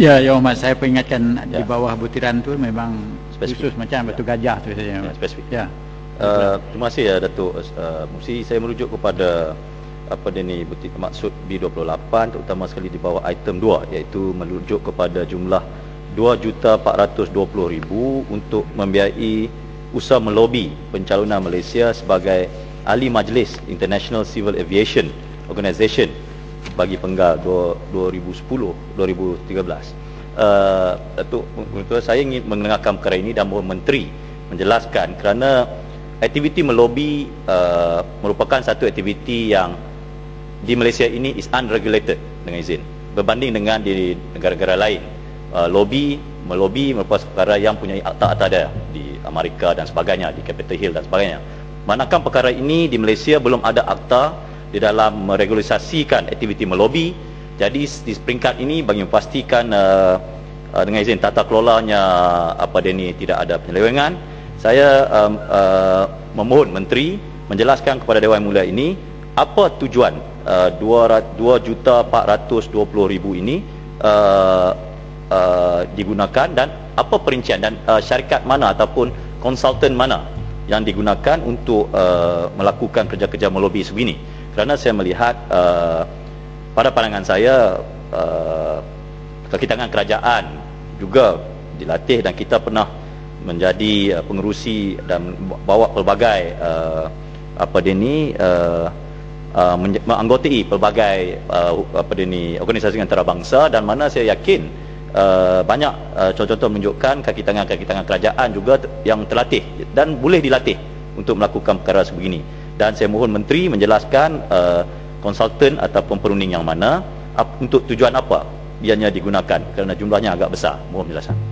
Ya, ya Ahmad, saya peringatkan di Ya. bawah butiran tu memang Spesifik. khusus macam batu gajah tu saja. Ya, spesifik. Ya. Uh, terima kasih ya Datuk uh, Musi saya merujuk kepada apa dia ni butik maksud B28 terutama sekali di bawah item 2 iaitu merujuk kepada jumlah 2,420,000 untuk membiayai usaha melobi pencalonan Malaysia sebagai ahli majlis International Civil Aviation Organisation bagi penggal 2010-2013. Uh, Datuk Mentua saya ingin mendengarkan perkara ini dan mohon menteri menjelaskan kerana aktiviti melobi uh, merupakan satu aktiviti yang di Malaysia ini is unregulated dengan izin berbanding dengan di negara-negara lain uh, lobby melobi merupakan perkara yang punya akta-akta dia di Amerika dan sebagainya di Capitol Hill dan sebagainya manakala perkara ini di Malaysia belum ada akta di dalam meregularisasikan aktiviti melobi. Jadi di peringkat ini bagi memastikan uh, uh, dengan izin tata kelolanya apa dia ni tidak ada penyelewengan saya um, uh, memohon menteri menjelaskan kepada Dewan Mulia ini apa tujuan uh, 2,420,000 ini uh, uh, digunakan dan apa perincian dan uh, syarikat mana ataupun konsultan mana yang digunakan untuk uh, melakukan kerja-kerja melobi sebegini kerana saya melihat uh, pada pandangan saya uh, kaki tangan kerajaan juga dilatih dan kita pernah menjadi uh, pengerusi dan bawa pelbagai uh, apa dia ni uh, uh, menganggotai pelbagai uh, apa dia ni organisasi antarabangsa dan mana saya yakin uh, banyak uh, contoh-contoh menunjukkan kaki tangan kaki tangan kerajaan juga yang terlatih dan boleh dilatih untuk melakukan perkara sebegini dan saya mohon menteri menjelaskan uh, konsultan ataupun perunding yang mana untuk tujuan apa ianya digunakan kerana jumlahnya agak besar. Mohon penjelasan